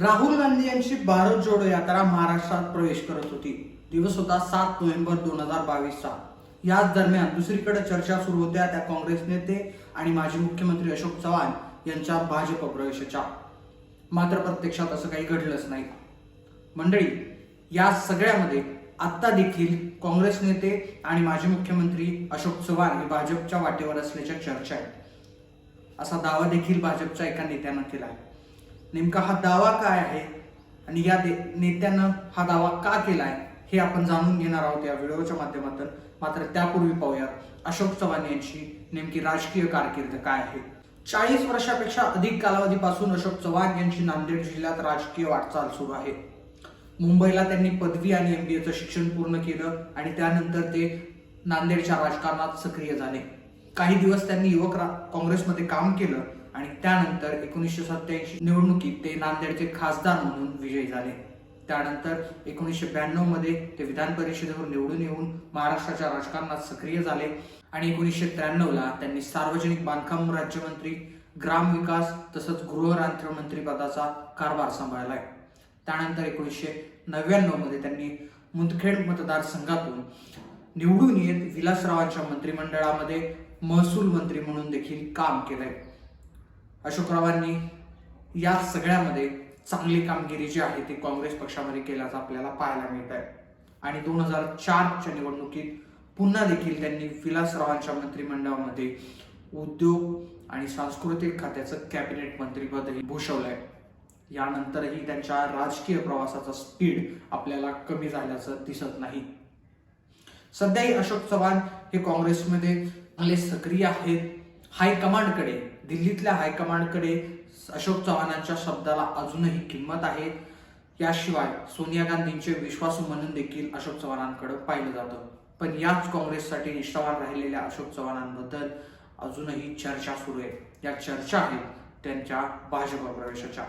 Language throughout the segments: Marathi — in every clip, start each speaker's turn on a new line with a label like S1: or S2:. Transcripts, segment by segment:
S1: राहुल गांधी यांची भारत जोडो यात्रा महाराष्ट्रात प्रवेश करत होती. दिवस होता सात नोव्हेंबर दोन हजार बावीसचा. याच दरम्यान दुसरीकडे चर्चा सुरू होत्या त्या काँग्रेस नेते आणि माजी मुख्यमंत्री अशोक चव्हाण यांच्या भाजप प्रवेशाच्या. मात्र प्रत्यक्षात असं काही घडलंच नाही. मंडळी या सगळ्यामध्ये आत्ता देखील काँग्रेस नेते आणि माजी मुख्यमंत्री अशोक चव्हाण हे भाजपच्या वाटेवर असल्याच्या चर्चा आहेत. असा दावा देखील भाजपच्या एका नेत्यानं केला आहे. नेमका हा दावा काय आहे? आणि या नेत्यानं हा दावा का केलाय? हे आपण जाणून घेणार आहोत या व्हिडिओच्या माध्यमातून. मात्र त्यापूर्वी पाहूया अशोक चव्हाण यांची नेमकी राजकीय कारकीर्द काय आहे? चाळीस वर्षापेक्षा अधिक कालावधीपासून अशोक चव्हाण यांची नांदेड जिल्ह्यात राजकीय वाटचाल सुरू आहे. मुंबईला त्यांनी पदवी आणि एम बी एचं शिक्षण पूर्ण केलं आणि त्यानंतर ते नांदेडच्या राजकारणात सक्रिय झाले. काही दिवस त्यांनी युवक काँग्रेसमध्ये काम केलं. आणि त्यानंतर एकोणीसशे सत्याऐंशी निवडणुकीत ते नांदेडचे खासदार म्हणून विजयी झाले. त्यानंतर एकोणीसशे ब्याण्णवमध्ये ते विधान परिषदेवर निवडून येऊन महाराष्ट्राच्या राजकारणात सक्रिय झाले आणि एकोणीसशे त्र्याण्णवला त्यांनी सार्वजनिक बांधकाम राज्यमंत्री ग्राम विकास तसंच गृहराज्यमंत्री पदाचा कारभार सांभाळलाय. त्यानंतर एकोणीसशे नव्याण्णवमध्ये त्यांनी मुदखेड मतदारसंघातून निवडून येत विलासरावांच्या मंत्रिमंडळामध्ये महसूल मंत्री म्हणून देखील काम केलंय. अशोकरावांनी या सगळ्यामध्ये चांगली कामगिरी जी आहे ती काँग्रेस पक्षामध्ये केल्याचं आपल्याला पाहायला मिळत आहे आणि दोन हजार चारच्या निवडणुकीत पुन्हा देखील त्यांनी विलासरावांच्या मंत्रिमंडळामध्ये उद्योग आणि सांस्कृतिक खात्याचं कॅबिनेट मंत्रीपदही भूषवलंय. यानंतरही त्यांच्या राजकीय प्रवासाचा स्पीड आपल्याला कमी झाल्याचं दिसत नाही. सध्याही अशोक चव्हाण हे काँग्रेसमध्ये चांगले सक्रिय आहेत हायकमांडकडे दिल्लीतल्या हायकमांडकडे अशोक चव्हाणांच्या शब्दाला अजूनही किंमत आहे. याशिवाय सोनिया गांधींचे विश्वासू म्हणून देखील अशोक चव्हाणांकडे पाहिलं जातं. पण याच काँग्रेससाठी निष्ठावान राहिलेल्या अशोक चव्हाणांबद्दल अजूनही चर्चा सुरू आहे. या चर्चा आहेत त्यांच्या भाजप प्रवेशाच्या.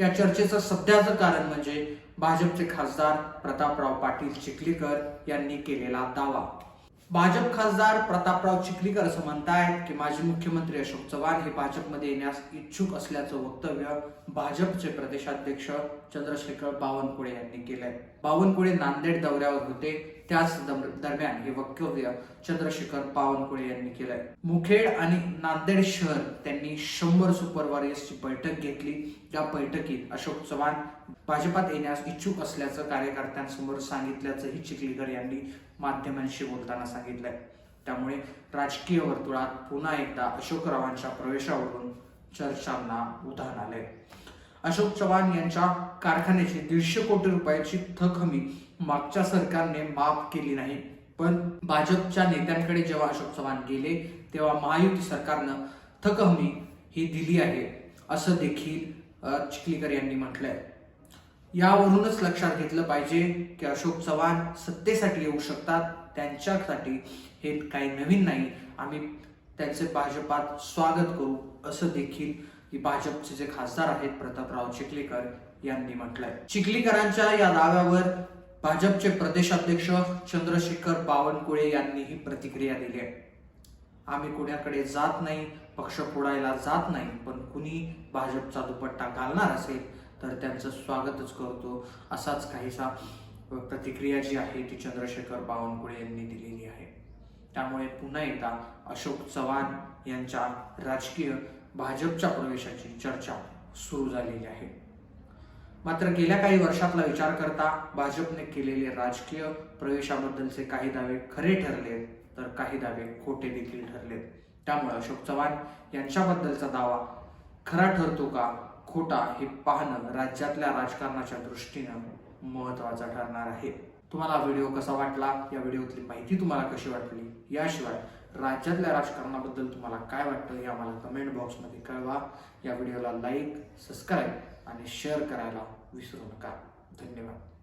S1: या चर्चेचं सध्याचं कारण म्हणजे भाजपचे खासदार प्रतापराव पाटील चिखलीकर यांनी केलेला दावा. भाजप खासदार प्रतापराव चिखलीकर असं म्हणतायत की माजी मुख्यमंत्री अशोक चव्हाण हे भाजपमध्ये येण्यास इच्छुक असल्याचं वक्तव्य भाजपचे प्रदेशाध्यक्ष चंद्रशेखर बावनकुळे यांनी केलंय. बावनकुळे नांदेड दौऱ्यावर होते. त्याच दरम्यान हे वक्तव्य चंद्रशेखर बावनकुळे यांनी केलंय. मुखेड आणि नांदेड शहर त्यांनी शंभर सुपर वॉरियर्सची बैठक घेतली. या बैठकीत अशोक चव्हाण भाजपात येण्यास इच्छुक असल्याचं कार्यकर्त्यांसमोर सांगितल्याचंही चिखलीकर यांनी माध्यमांशी बोलताना सांगितलंय. त्यामुळे राजकीय वर्तुळात पुन्हा एकदा अशोकरावांच्या प्रवेशावरून चर्चांना उधाण आलंय. अशोक चव्हाण यांच्या कारखान्याची दीडशे कोटी रुपयाची थक हमी मागच्या सरकारने माफ केली नाही. पण भाजपच्या नेत्यांकडे जेव्हा अशोक चव्हाण गेले तेव्हा महायुती सरकारनं थक हमी ही दिली आहे असं देखील चिखलीकर यांनी म्हटलंय. यावरूनच लक्षात घेतलं पाहिजे की अशोक चव्हाण सत्तेसाठी येऊ शकतात त्यांच्यासाठी हे काही नवीन नाही. आम्ही त्यांचे भाजपात स्वागत करू असं देखील की भाजपचे जे खासदार आहेत प्रतापराव चिखलीकर यांनी म्हटलंय. चिखलीकरांच्या या दाव्यावर भाजपचे प्रदेशाध्यक्ष चंद्रशेखर बावनकुळे यांनीही प्रतिक्रिया दिली आहे. आम्ही कुणाकडे जात नाही पक्ष फोडायला जात नाही पण कुणी भाजपचा दुपट्टा घालणार असेल तर त्यांचं स्वागतच करतो असाच काहीसा प्रतिक्रिया जी आहे ती चंद्रशेखर बावनकुळे यांनी दिलेली आहे. त्यामुळे पुन्हा एकदा अशोक चव्हाण यांच्या राजकीय भाजपच्या प्रवेशाची चर्चा सुरू झालेली आहे. मात्र गेल्या काही वर्षातला विचार करता भाजपने केलेले राजकीय प्रवेशाबद्दलचे काही दावे खरे ठरले तर काही दावे खोटे देखील ठरले त्यामुळे अशोक चव्हाण यांच्याबद्दलचा दावा खरा ठरतो का खोटा हे पाहणं राज्यातल्या राजकारणाच्या दृष्टीनं महत्त्वाचा ठरणार आहे. तुम्हाला व्हिडिओ कसा वाटला? या व्हिडिओतली माहिती तुम्हाला कशी वाटली? याशिवाय राज्यातल्या राजकारणाबद्दल तुम्हाला काय वाटतं हे आम्हाला कमेंट बॉक्समध्ये कळवा. या व्हिडिओला लाईक सबस्क्राईब आणि शेअर करायला विसरू नका. धन्यवाद.